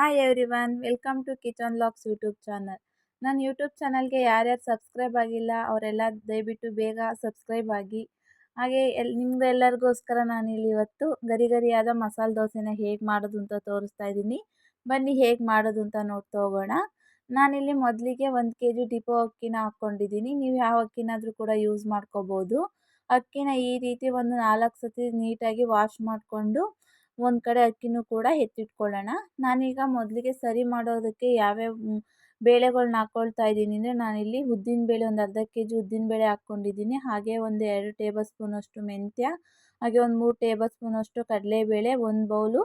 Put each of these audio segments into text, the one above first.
Hi everyone welcome to kitchen locks YouTube channel ನನ್ನ YouTube ಚಾನಲ್ಗೆ ಯಾರ್ಯಾರು ಸಬ್ಸ್ಕ್ರೈಬ್ ಆಗಿಲ್ಲ, ಅವರೆಲ್ಲ ದಯವಿಟ್ಟು ಬೇಗ ಸಬ್ಸ್ಕ್ರೈಬ್ ಆಗಿ. ಹಾಗೆ ಎಲ್ ನಾನು ನಾನಿಲ್ಲಿ ಇವತ್ತು ಗರಿ ಗರಿಯಾದ ಮಸಾಲೆ ದೋಸೆನ ಹೇಗೆ ಮಾಡೋದು ಅಂತ ತೋರಿಸ್ತಾ ಇದ್ದೀನಿ. ಬನ್ನಿ ಹೇಗೆ ಮಾಡೋದು ಅಂತ ನೋಡ್ತಾ ಹೋಗೋಣ. ನಾನಿಲ್ಲಿ ಮೊದಲಿಗೆ ಒಂದು ಕೆ ಜಿ ಡಿಪೋ ಅಕ್ಕಿನ ಹಾಕ್ಕೊಂಡಿದ್ದೀನಿ. ನೀವು ಯಾವ ಅಕ್ಕಿನಾದರೂ ಕೂಡ ಯೂಸ್ ಮಾಡ್ಕೋಬೋದು. ಅಕ್ಕಿನ ಈ ರೀತಿ ಒಂದು ನಾಲ್ಕು ಸತಿ ನೀಟಾಗಿ ವಾಶ್ ಮಾಡಿಕೊಂಡು ಒಂದು ಕಡೆ ಅಕ್ಕಿನೂ ಕೂಡ ಎತ್ತಿಟ್ಕೊಳ್ಳೋಣ. ನಾನೀಗ ಮೊದಲಿಗೆ ಸರಿ ಮಾಡೋದಕ್ಕೆ ಯಾವ್ಯಾವ ಬೇಳೆಗಳ್ನ ಹಾಕ್ಕೊಳ್ತಾ ಇದ್ದೀನಿ ಅಂದರೆ ನಾನಿಲ್ಲಿ ಉದ್ದಿನಬೇಳೆ ಒಂದು ಅರ್ಧ ಕೆ ಜಿ ಉದ್ದಿನಬೇಳೆ ಹಾಕ್ಕೊಂಡಿದ್ದೀನಿ. ಹಾಗೆ ಒಂದು ಎರಡು ಟೇಬಲ್ ಸ್ಪೂನಷ್ಟು ಮೆಂತ್ಯ, ಹಾಗೆ ಒಂದು ಮೂರು ಟೇಬಲ್ ಸ್ಪೂನಷ್ಟು ಕಡಲೆಬೇಳೆ, ಒಂದು ಬೌಲು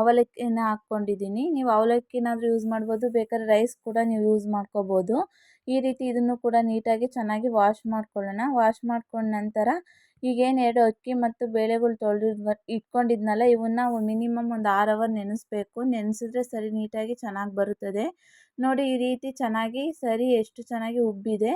ಅವಲಕ್ಕಿನ ಹಾಕ್ಕೊಂಡಿದ್ದೀನಿ. ನೀವು ಅವಲಕ್ಕಿನಾದರೂ ಯೂಸ್ ಮಾಡ್ಬೋದು, ಬೇಕಾದ್ರೆ ರೈಸ್ ಕೂಡ ನೀವು ಯೂಸ್ ಮಾಡ್ಕೋಬೋದು. ಈ ರೀತಿ ಇದನ್ನು ಕೂಡ ನೀಟಾಗಿ ಚೆನ್ನಾಗಿ ವಾಶ್ ಮಾಡ್ಕೊಳ್ಳೋಣ. ವಾಶ್ ಮಾಡ್ಕೊಂಡ ನಂತರ ಈಗೇನು ಎರಡು ಅಕ್ಕಿ ಮತ್ತು ಬೇಳೆಗಳು ತೊಳೆದು ಇಟ್ಕೊಂಡಿದ್ನಲ್ಲ ಇವನ್ನ ಮಿನಿಮಮ್ ಒಂದು ಆರ್ ಅವರ್ ನೆನೆಸ್ಬೇಕು. ನೆನೆಸಿದ್ರೆ ಸರಿ ನೀಟಾಗಿ ಚೆನ್ನಾಗಿ ಬರುತ್ತದೆ. ನೋಡಿ, ಈ ರೀತಿ ಚೆನ್ನಾಗಿ, ಸರಿ ಎಷ್ಟು ಚೆನ್ನಾಗಿ ಉಬ್ಬಿದೆ.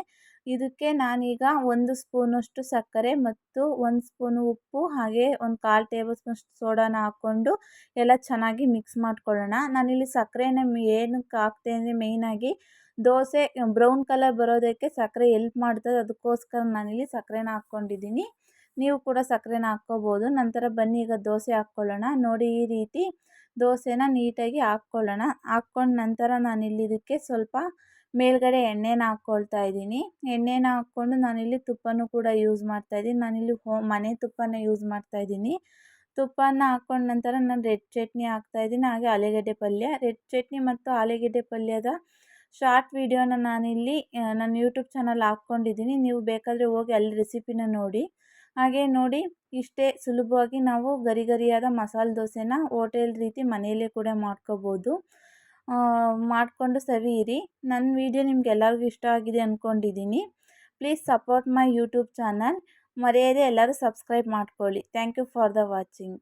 ಇದಕ್ಕೆ ನಾನೀಗ ಒಂದು ಸ್ಪೂನಷ್ಟು ಸಕ್ಕರೆ ಮತ್ತು ಒಂದು ಸ್ಪೂನು ಉಪ್ಪು, ಹಾಗೆ ಒಂದು ಕಾಲು ಟೇಬಲ್ ಸ್ಪೂನಷ್ಟು ಸೋಡಾನ ಹಾಕ್ಕೊಂಡು ಎಲ್ಲ ಚೆನ್ನಾಗಿ ಮಿಕ್ಸ್ ಮಾಡ್ಕೊಳ್ಳೋಣ. ನಾನಿಲ್ಲಿ ಸಕ್ಕರೆನ ಏನಕ್ಕೆ ಹಾಕ್ತೆ ಅಂದರೆ ಮೇಯ್ನಾಗಿ ದೋಸೆ, ಬ್ರೌನ್ ಕಲರ್ ಬರೋದಕ್ಕೆ ಸಕ್ಕರೆ ಎಲ್ಪ್ ಮಾಡ್ತದೆ. ಅದಕ್ಕೋಸ್ಕರ ನಾನಿಲ್ಲಿ ಸಕ್ಕರೆನ ಹಾಕ್ಕೊಂಡಿದ್ದೀನಿ. ನೀವು ಕೂಡ ಸಕ್ಕರೆನ ಹಾಕ್ಕೋಬೋದು. ನಂತರ ಬನ್ನಿ, ಈಗ ದೋಸೆ ಹಾಕ್ಕೊಳ್ಳೋಣ. ನೋಡಿ, ಈ ರೀತಿ ದೋಸೆನ ನೀಟಾಗಿ ಹಾಕ್ಕೊಳ್ಳೋಣ. ಹಾಕ್ಕೊಂಡು ನಂತರ ನಾನು ಇಲ್ಲಿ ಇದಕ್ಕೆ ಸ್ವಲ್ಪ ಮೇಲ್ಗಡೆ ಎಣ್ಣೆನ ಹಾಕ್ಕೊಳ್ತಾ ಇದ್ದೀನಿ. ಎಣ್ಣೆನ ಹಾಕ್ಕೊಂಡು ನಾನಿಲ್ಲಿ ತುಪ್ಪನೂ ಕೂಡ ಯೂಸ್ ಮಾಡ್ತಾಯಿದ್ದೀನಿ ನಾನಿಲ್ಲಿ ಹೋ, ಮನೆ ತುಪ್ಪನ ಯೂಸ್ ಮಾಡ್ತಾಯಿದ್ದೀನಿ ತುಪ್ಪನ ಹಾಕ್ಕೊಂಡ ನಂತರ ನಾನು ರೆಡ್ ಚಟ್ನಿ ಹಾಕ್ತಾಯಿದ್ದೀನಿ ಹಾಗೆ ಆಲೂಗಡ್ಡೆ ಪಲ್ಯ. ರೆಡ್ ಚಟ್ನಿ ಮತ್ತು ಆಲೂಗಡ್ಡೆ ಪಲ್ಯದ ಶಾರ್ಟ್ ವಿಡಿಯೋನ ನಾನಿಲ್ಲಿ ನನ್ನ ಯೂಟ್ಯೂಬ್ ಚಾನಲ್ ಹಾಕ್ಕೊಂಡಿದ್ದೀನಿ. ನೀವು ಬೇಕಾದರೆ ಹೋಗಿ ಅಲ್ಲಿ ರೆಸಿಪಿನ ನೋಡಿ. ಹಾಗೆ ನೋಡಿ ಇಷ್ಟೇ ಸುಲಭವಾಗಿ ನಾವು ಗರಿ ಗರಿಯಾದ ಮಸಾಲೆ ದೋಸೆನ ಹೋಟೆಲ್ ರೀತಿ ಮನೆಯಲ್ಲೇ ಕೂಡ ಮಾಡ್ಕೋಬೋದು. ಮಾಡಿಕೊಂಡು ಸವಿಯಿರಿ ನನ್ನ ವಿಡಿಯೋ ನಿಮ್ಗೆ ಎಲ್ಲರಿಗೂ ಇಷ್ಟ ಆಗಿದೆ ಅಂದ್ಕೊಂಡಿದ್ದೀನಿ please support my YouTube channel. ಮರೆಯದೆ ಎಲ್ಲರೂ ಸಬ್ಸ್ಕ್ರೈಬ್ ಮಾಡ್ಕೊಳ್ಳಿ. Thank you for the watching.